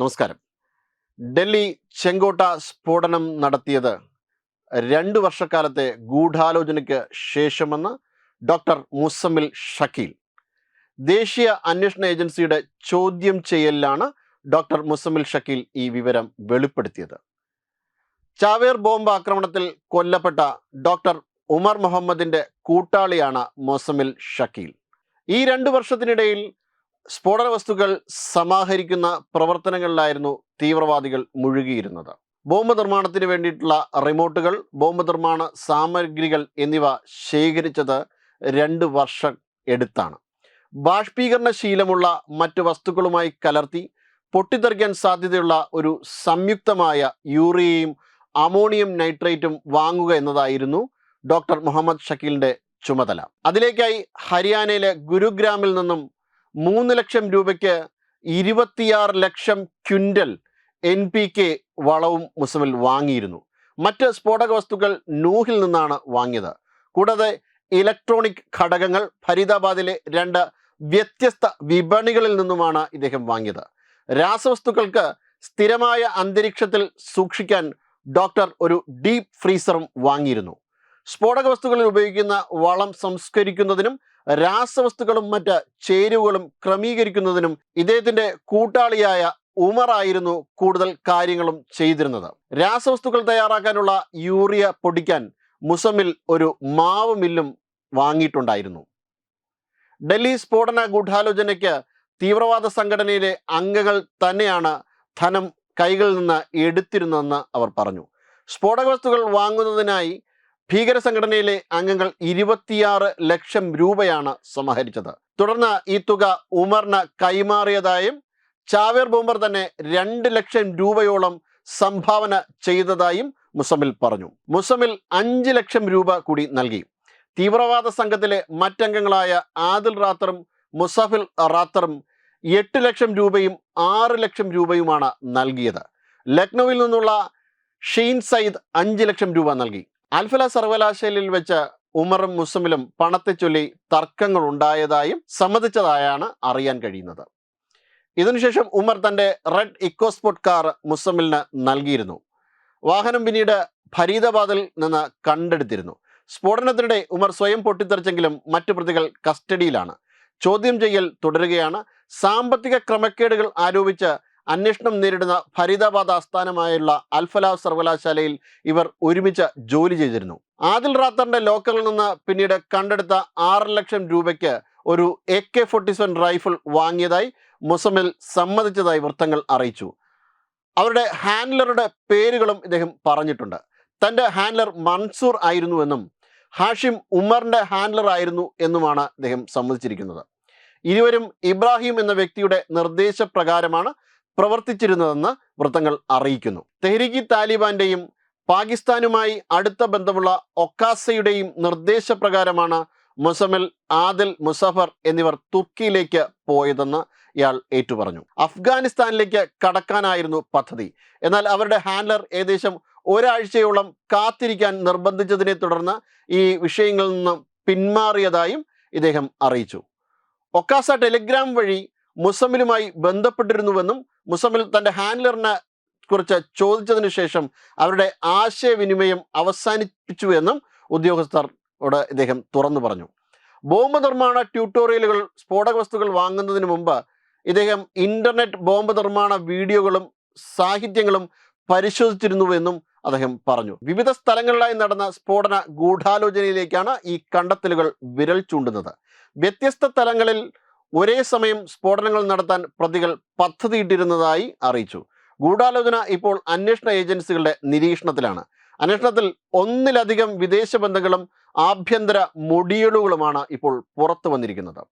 നമസ്കാരം. ഡൽഹി ചെങ്കോട്ട സ്ഫോടനം നടത്തിയത് രണ്ട് വർഷക്കാലത്തെ ഗൂഢാലോചനയ്ക്ക് ശേഷമെന്ന് ഡോക്ടർ മുസമ്മിൽ ഷക്കീൽ. ദേശീയ അന്വേഷണ ഏജൻസിയുടെ ചോദ്യം ചെയ്യലിലാണ് ഡോക്ടർ മുസമ്മിൽ ഷക്കീൽ ഈ വിവരം വെളിപ്പെടുത്തിയത്. ചാവേർ ബോംബ് ആക്രമണത്തിൽ കൊല്ലപ്പെട്ട ഡോക്ടർ ഉമർ മുഹമ്മദിന്റെ കൂട്ടാളിയാണ് മൊസമിൽ ഷക്കീൽ. ഈ രണ്ടു വർഷത്തിനിടയിൽ സ്ഫോടന വസ്തുക്കൾ സമാഹരിക്കുന്ന പ്രവർത്തനങ്ങളിലായിരുന്നു തീവ്രവാദികൾ മുഴുകിയിരുന്നത്. ബോംബ് നിർമ്മാണത്തിന് വേണ്ടിയിട്ടുള്ള റിമോട്ടുകൾ ബോംബ് നിർമ്മാണ സാമഗ്രികൾ എന്നിവ ശേഖരിച്ചത് രണ്ട് വർഷം എടുത്താണ്. ബാഷ്പീകരണ ശീലമുള്ള മറ്റ് വസ്തുക്കളുമായി കലർത്തി പൊട്ടിത്തെറിക്കാൻ സാധ്യതയുള്ള ഒരു സംയുക്തമായ യൂറിയയും അമോണിയം നൈട്രേറ്റും വാങ്ങുക എന്നതായിരുന്നു ഡോക്ടർ മുഹമ്മദ് ഷക്കീലിന്റെ ചുമതല. അതിലേക്കായി ഹരിയാനയിലെ ഗുരുഗ്രാമിൽ നിന്നും മൂന്ന് ലക്ഷം രൂപയ്ക്ക് ഇരുപത്തിയാറ് lakh quintal N P K വളവും മുസമിൽ വാങ്ങിയിരുന്നു. മറ്റ് സ്ഫോടക വസ്തുക്കൾ നൂഹിൽ നിന്നാണ് വാങ്ങിയത്. കൂടാതെ ഇലക്ട്രോണിക് ഘടകങ്ങൾ ഫരീദാബാദിലെ രണ്ട് വ്യത്യസ്ത വിപണികളിൽ നിന്നുമാണ് ഇദ്ദേഹം വാങ്ങിയത്. രാസവസ്തുക്കൾക്ക് സ്ഥിരമായ അന്തരീക്ഷത്തിൽ സൂക്ഷിക്കാൻ ഡോക്ടർ ഒരു ഡീപ് ഫ്രീസറും വാങ്ങിയിരുന്നു. സ്ഫോടക വസ്തുക്കളിൽ ഉപയോഗിക്കുന്ന വളം സംസ്കരിക്കുന്നതിനും രാസവസ്തുക്കളും മറ്റ് ചേരുവകളും ക്രമീകരിക്കുന്നതിനും ഇദ്ദേഹത്തിന്റെ കൂട്ടാളിയായ ഉമർ ആയിരുന്നു കൂടുതൽ കാര്യങ്ങളും ചെയ്തിരുന്നത്. രാസവസ്തുക്കൾ തയ്യാറാക്കാനുള്ള യൂറിയ പൊടിക്കാൻ മുസമിൽ ഒരു മാവ് മില്ലും വാങ്ങിയിട്ടുണ്ടായിരുന്നു. ഡൽഹി സ്ഫോടന ഗൂഢാലോചനയ്ക്ക് തീവ്രവാദ സംഘടനയിലെ അംഗങ്ങൾ തന്നെയാണ് ധനം കൈകളിൽ നിന്ന് എടുത്തിരുന്നതെന്ന് അവർ പറഞ്ഞു. സ്ഫോടക വസ്തുക്കൾ വാങ്ങുന്നതിനായി ഭീകര സംഘടനയിലെ അംഗങ്ങൾ ഇരുപത്തിയാറ് ലക്ഷം രൂപയാണ് സമാഹരിച്ചത്. തുടർന്ന് ഈ തുക ഉമറിന് കൈമാറിയതായും ചാവേർ ബോംബർ തന്നെ രണ്ട് ലക്ഷം രൂപയോളം സംഭാവന ചെയ്തതായും മുസമിൽ പറഞ്ഞു. മുസമിൽ അഞ്ച് ലക്ഷം രൂപ കൂടി നൽകി. തീവ്രവാദ സംഘത്തിലെ മറ്റംഗങ്ങളായ ആദിൽ റാത്തറും മുസഫിൽ റാത്തറും എട്ട് ലക്ഷം രൂപയും ആറ് ലക്ഷം രൂപയുമാണ് നൽകിയത്. ലക്നൌവിൽ നിന്നുള്ള ഷെയ്ൻ സയ്യിദ് അഞ്ച് ലക്ഷം രൂപ നൽകി. അൽഫല സർവകലാശാലയിൽ വെച്ച ഉമറും മുസ്ലിമിലും പണത്തെ ചൊല്ലി തർക്കങ്ങൾ ഉണ്ടായതായും സമ്മതിച്ചതായാണ് അറിയാൻ കഴിയുന്നത്. ഇതിനുശേഷം ഉമർ തന്റെ റെഡ് ഇക്കോസ്പോർട്ട് കാർ മുസമിലിന് നൽകിയിരുന്നു. വാഹനം പിന്നീട് ഫരീദാബാദിൽ നിന്ന് കണ്ടെടുത്തിരുന്നു. സ്ഫോടനത്തിനിടെ ഉമർ സ്വയം പൊട്ടിത്തെറിച്ചെങ്കിലും മറ്റു പ്രതികൾ കസ്റ്റഡിയിലാണ്. ചോദ്യം ചെയ്യൽ തുടരുകയാണ്. സാമ്പത്തിക ക്രമക്കേടുകൾ ആരോപിച്ച് അന്വേഷണം നേരിടുന്ന ഫരീദാബാദ് ആസ്ഥാനമായുള്ള അൽഫലാ സർവകലാശാലയിൽ ഇവർ ഒരുമിച്ച് ജോലി ചെയ്തിരുന്നു. ആദിൽ റാത്തറിന്റെ ലോക്കറിൽ നിന്ന് പിന്നീട് കണ്ടെടുത്ത ആറ് ലക്ഷം രൂപയ്ക്ക് ഒരു A K forty seven rifle വാങ്ങിയതായി Muzammil സമ്മതിച്ചതായി വൃത്തങ്ങൾ അറിയിച്ചു. അവരുടെ ഹാൻഡ്ലറുടെ പേരുകളും ഇദ്ദേഹം പറഞ്ഞിട്ടുണ്ട്. തന്റെ ഹാൻഡ്ലർ മൻസൂർ ആയിരുന്നുവെന്നും ഹാഷിം ഉമറിന്റെ ഹാൻഡ്ലർ ആയിരുന്നു എന്നുമാണ് അദ്ദേഹം സമ്മതിച്ചിരിക്കുന്നത്. ഇരുവരും ഇബ്രാഹിം എന്ന വ്യക്തിയുടെ നിർദ്ദേശപ്രകാരമാണ് പ്രവർത്തിച്ചിരുന്നതെന്ന് വൃത്തങ്ങൾ അറിയിക്കുന്നു. തെഹ്രീക്കി താലിബാന്റെയും പാകിസ്ഥാനുമായി അടുത്ത ബന്ധമുള്ള ഒക്കാസയുടെയും നിർദ്ദേശപ്രകാരമാണ് മുസമിൽ ആദിൽ മുസഫർ എന്നിവർ തുർക്കിയിലേക്ക് പോയതെന്ന് ഇയാൾ ഏറ്റുപറഞ്ഞു. അഫ്ഗാനിസ്ഥാനിലേക്ക് കടക്കാനായിരുന്നു പദ്ധതി. എന്നാൽ അവരുടെ ഹാൻഡ്ലർ ഏകദേശം ഒരാഴ്ചയോളം കാത്തിരിക്കാൻ നിർബന്ധിച്ചതിനെ തുടർന്ന് ഈ വിഷയങ്ങളിൽ നിന്നും പിന്മാറിയതായും ഇദ്ദേഹം അറിയിച്ചു. ഒക്കാസ ടെലിഗ്രാം വഴി മുസമിലുമായി ബന്ധപ്പെട്ടിരുന്നുവെന്നും മുസമിൽ തന്റെ ഹാൻഡ്ലറിനെ കുറിച്ച് ചോദിച്ചതിന് ശേഷം അവരുടെ ആശയവിനിമയം അവസാനിപ്പിച്ചു എന്നും ഉദ്യോഗസ്ഥരോട് ഇദ്ദേഹം തുറന്നു പറഞ്ഞു. ബോംബ് നിർമ്മാണ ട്യൂട്ടോറിയലുകൾ സ്ഫോടക വസ്തുക്കൾ വാങ്ങുന്നതിന് മുമ്പ് ഇദ്ദേഹം ഇന്റർനെറ്റ് ബോംബ് നിർമ്മാണ വീഡിയോകളും സാഹിത്യങ്ങളും പരിശോധിച്ചിരുന്നുവെന്നും അദ്ദേഹം പറഞ്ഞു. വിവിധ സ്ഥലങ്ങളിലായി നടന്ന സ്ഫോടന ഗൂഢാലോചനയിലേക്കാണ് ഈ കണ്ടെത്തലുകൾ വിരൽ ചൂണ്ടുന്നത്. വ്യത്യസ്ത തലങ്ങളിൽ ഒരേ സമയം സ്ഫോടനങ്ങൾ നടത്താൻ പ്രതികൾ പദ്ധതിയിട്ടിരുന്നതായി അറിയിച്ചു. ഗൂഢാലോചന ഇപ്പോൾ അന്വേഷണ ഏജൻസികളുടെ നിരീക്ഷണത്തിലാണ്. അന്വേഷണത്തിൽ ഒന്നിലധികം വിദേശ ബന്ധങ്ങളും ആഭ്യന്തര മൊഡ്യൂളുകളുമാണ് ഇപ്പോൾ പുറത്തു വന്നിരിക്കുന്നത്.